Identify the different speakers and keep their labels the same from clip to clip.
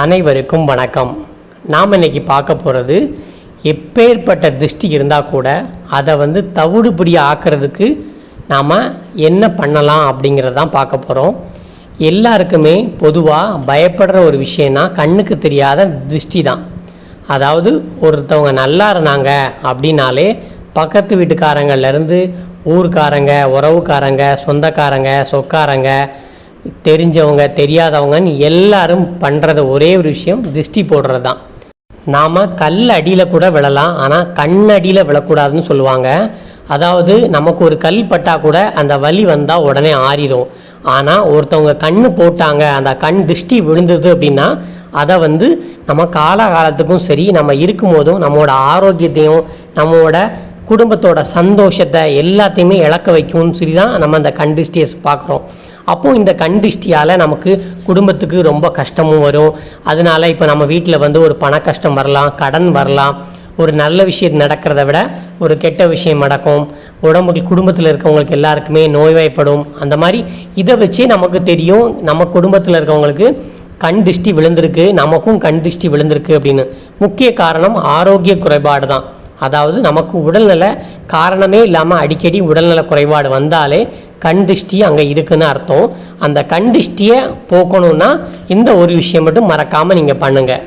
Speaker 1: அனைவருக்கும் வணக்கம். நாம் இன்னைக்கு பார்க்க போகிறது எப்பேற்பட்ட திருஷ்டி இருந்தால் கூட அதை வந்து தவிடுபடி ஆக்கிறதுக்கு நாம் என்ன பண்ணலாம் அப்படிங்கிறதான் பார்க்க போகிறோம் எல்லாருக்குமே பொதுவாக பயப்படுற ஒரு விஷயம்னா கண்ணுக்கு தெரியாத திருஷ்டி தான். அதாவது ஒருத்தவங்க நல்லா இருந்தாங்க அப்படின்னாலே பக்கத்து வீட்டுக்காரங்கள்லேருந்து ஊர்க்காரங்க உறவுக்காரங்க சொந்தக்காரங்க சொக்காரங்க தெரிஞ்சவங்க தெரியாதவங்கன்னு எல்லாரும் பண்ணுறது ஒரே ஒரு விஷயம் திருஷ்டி போடுறது தான் நாம் கல் அடியில் கூட விழலாம் ஆனால் கண் அடியில் விழக்கூடாதுன்னு சொல்லுவாங்க. அதாவது நமக்கு ஒரு கல் பட்டால் கூட அந்த வலி வந்தால் உடனே ஆறிடும் ஆனால் ஒருத்தவங்க கண் போட்டாங்க அந்த கண் திருஷ்டி விழுந்தது அப்படின்னா அதை வந்து நம்ம காலகாலத்துக்கும் சரி நம்ம இருக்கும் போதும் நம்மளோட ஆரோக்கியத்தையும் நம்மளோட குடும்பத்தோட சந்தோஷத்தை எல்லாத்தையுமே இழக்க வைக்கும்னு சொல்லி தான் நம்ம அந்த கண் திருஷ்டியை பார்க்குறோம். அப்போது இந்த கண் திருஷ்டியால் நமக்கு குடும்பத்துக்கு ரொம்ப கஷ்டமும் வரும். அதனால இப்போ நம்ம வீட்டில் வந்து ஒரு பண கஷ்டம் வரலாம் கடன் வரலாம். ஒரு நல்ல விஷயம் நடக்கிறத விட ஒரு கெட்ட விஷயம் நடக்கும். உடம்புக்கு குடும்பத்தில் இருக்கவங்களுக்கு எல்லாருக்குமே நோய்வாய்ப்படும். அந்த மாதிரி இதை வச்சு நமக்கு தெரியும். நம்ம குடும்பத்தில் இருக்கவங்களுக்கு கண் திருஷ்டி விழுந்திருக்கு. நமக்கும் கண் திருஷ்டி விழுந்திருக்கு அப்படின்னு. முக்கிய காரணம் ஆரோக்கிய குறைபாடு தான். அதாவது நமக்கு உடல்நல காரணமே இல்லாமல் அடிக்கடி உடல்நல குறைபாடு வந்தாலே கண் திருஷ்டி அங்கே இருக்குன்னு அர்த்தம். அந்த கண் திருஷ்டியை போக்கணும்னா இந்த ஒரு விஷயம் மட்டும் மறக்காமல் நீங்கள் பண்ணுங்கள்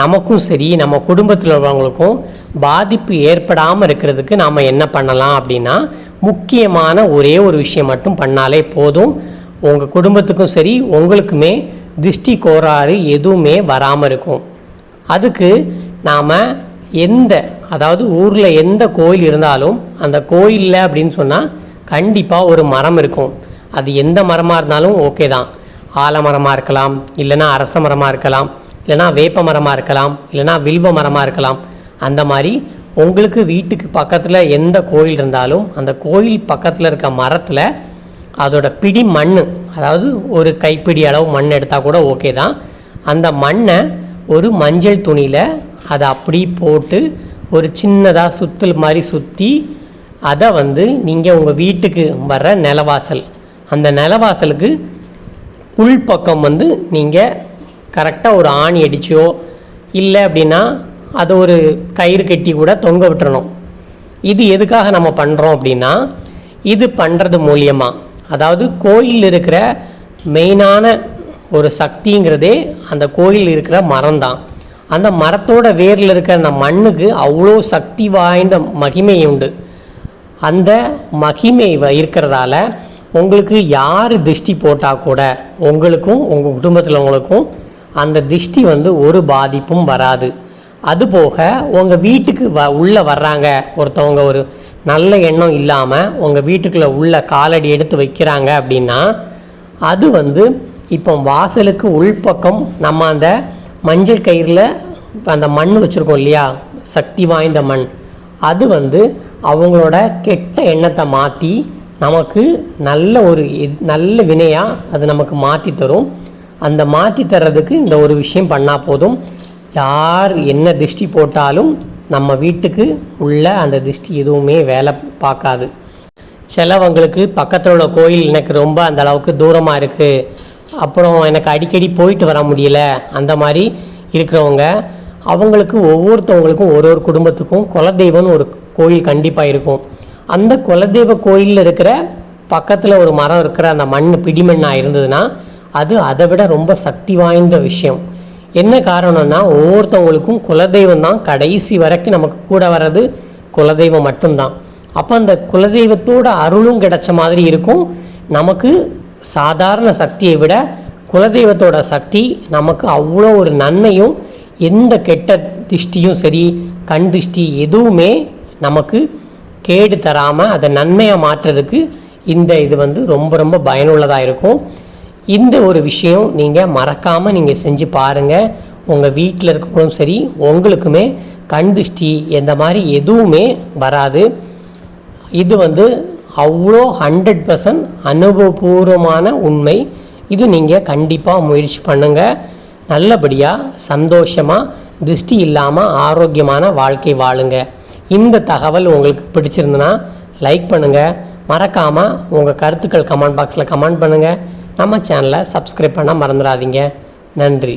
Speaker 1: நமக்கும் சரி நம்ம குடும்பத்தில் உள்ளவங்களுக்கும் பாதிப்பு ஏற்படாமல் இருக்கிறதுக்கு நாம் என்ன பண்ணலாம் அப்படின்னா முக்கியமான ஒரே ஒரு விஷயம் மட்டும் பண்ணாலே போதும். உங்கள் குடும்பத்துக்கும் சரி உங்களுக்குமே திருஷ்டி கோளாறு எதுவுமே வராமல் இருக்கும். அதுக்கு நாம் எந்த அதாவது ஊரில் எந்த கோயில் இருந்தாலும் அந்த கோயிலில் அப்படின்னு சொன்னால் கண்டிப்பாக ஒரு மரம் இருக்கும். அது எந்த மரமாக இருந்தாலும் ஓகே தான். ஆலமரமாக இருக்கலாம் இல்லைன்னா அரச மரமாக இருக்கலாம் இல்லைன்னா வேப்ப மரமாக இருக்கலாம் இல்லைன்னா வில்வ மரமாக இருக்கலாம். அந்த மாதிரி உங்களுக்கு வீட்டுக்கு பக்கத்தில் எந்த கோயில் இருந்தாலும் அந்த கோயில் பக்கத்தில் இருக்க மரத்தில் அதோட பிடி மண் அதாவது ஒரு கைப்பிடி அளவு மண் எடுத்தால் கூட ஓகே தான். அந்த மண்ணை ஒரு மஞ்சள் துணியில் அதை அப்படி போட்டு ஒரு சின்னதாக சுத்தல் மாதிரி சுற்றி அதை வந்து நீங்கள் உங்கள் வீட்டுக்கு வர்ற நிலவாசல். அந்த நிலவாசலுக்கு உள்பக்கம் வந்து நீங்கள் கரெக்டாக ஒரு ஆணி அடிச்சோ இல்லை அப்படின்னா அதை ஒரு கயிறு கட்டி கூட தொங்க விட்டுறணும். இது எதுக்காக நம்ம பண்ணுறோம் அப்படின்னா இது பண்ணுறது மூலியமாக அதாவது கோயில் இருக்கிற மெயினான ஒரு சக்திங்கிறதே அந்த கோயில் இருக்கிற மரம் தான் அந்த மரத்தோட வேரில் இருக்கிற அந்த மண்ணுக்கு அவ்வளோ சக்தி வாய்ந்த மகிமை உண்டு அந்த மகிமை வ- இருக்கிறதால உங்களுக்கு யார் திருஷ்டி போட்டால் கூட உங்களுக்கும் உங்கள் குடும்பத்தில் உங்களுக்கும் அந்த திருஷ்டி வந்து ஒரு பாதிப்பும் வராது. அதுபோக உங்கள் வீட்டுக்கு வ உள்ளே வர்றாங்க ஒருத்தவங்க ஒரு நல்ல எண்ணம் இல்லாமல் உங்கள் வீட்டுக்குள்ளே உள்ள காலடி எடுத்து வைக்கிறாங்க அப்படின்னா அது வந்து இப்போ வாசலுக்கு உள்பக்கம் நம்ம அந்த மஞ்சள் கயிறில் அந்த மண் வச்சுருக்கோம் இல்லையா? சக்தி வாய்ந்த மண். அது வந்து அவங்களோட கெட்ட எண்ணத்தை மாற்றி நமக்கு நல்ல ஒரு இது- நல்ல வினையாக அது நமக்கு மாற்றி தரும். அந்த மாற்றி தர்றதுக்கு இந்த ஒரு விஷயம் பண்ணால் போதும். யார் என்ன திருஷ்டி போட்டாலும் நம்ம வீட்டுக்கு உள்ள அந்த திருஷ்டி எதுவுமே வேலை பார்க்காது. சிலவங்களுக்கு பக்கத்தில் உள்ள கோயில் எனக்கு ரொம்ப அந்த அளவுக்கு தூரமாக இருக்குது அப்புறம் எனக்கு அடிக்கடி போயிட்டு வர முடியல. அந்த மாதிரி இருக்கிறவங்க அவங்களுக்கு ஒவ்வொருத்தவங்களுக்கும் ஒரு ஒரு குடும்பத்துக்கும் குலதெய்வம்னு ஒரு கோயில் கண்டிப்பாக இருக்கும். அந்த குலதெய்வ கோயிலில் இருக்கிற பக்கத்தில் ஒரு மரம் இருக்கிற அந்த மண் பிடிமண்ணாக இருந்ததுன்னா அது அதை விட ரொம்ப சக்தி வாய்ந்த விஷயம். என்ன காரணம்னா ஒவ்வொருத்தவங்களுக்கும் குலதெய்வம் தான் கடைசி வரைக்கும் நமக்கு கூட வர்றது குலதெய்வம் மட்டும்தான். அப்போ அந்த குலதெய்வத்தோட அருளும் கிடைச்ச மாதிரி இருக்கும். நமக்கு சாதாரண சக்தியை விட குலதெய்வத்தோட சக்தி நமக்கு அவ்வளோ ஒரு நன்மையும் எந்த கெட்ட திஷ்டியும் சரி கண் திஷ்டி எதுவுமே நமக்கு கேடு தராமல் அதை நன்மையாக மாற்றுறதுக்கு இந்த இது வந்து ரொம்ப ரொம்ப பயனுள்ளதாக இருக்கும். இந்த ஒரு விஷயம் நீங்கள் மறக்காமல் நீங்கள் செஞ்சு பாருங்கள் உங்கள் வீட்டில் இருக்கவங்களும் சரி உங்களுக்குமே கண் திருஷ்டி இந்த மாதிரி எதுவுமே வராது. இது வந்து அவ்வளோ ஹண்ட்ரட் பர்சன்ட் அனுபவபூர்வமான உண்மை. இது நீங்கள் கண்டிப்பாக முயற்சி பண்ணுங்கள் நல்லபடியாக சந்தோஷமாக திருஷ்டி இல்லாமல் ஆரோக்கியமான வாழ்க்கை வாழுங்க. இந்த தகவல் உங்களுக்கு பிடிச்சிருந்துன்னா லைக் பண்ணுங்கள் மறக்காமல் உங்கள் கருத்துக்கள் கமெண்ட் பாக்ஸில் கமெண்ட் பண்ணுங்கள் நம்ம சேனலை சப்ஸ்கிரைப் பண்ண மறந்துடாதீங்க. நன்றி.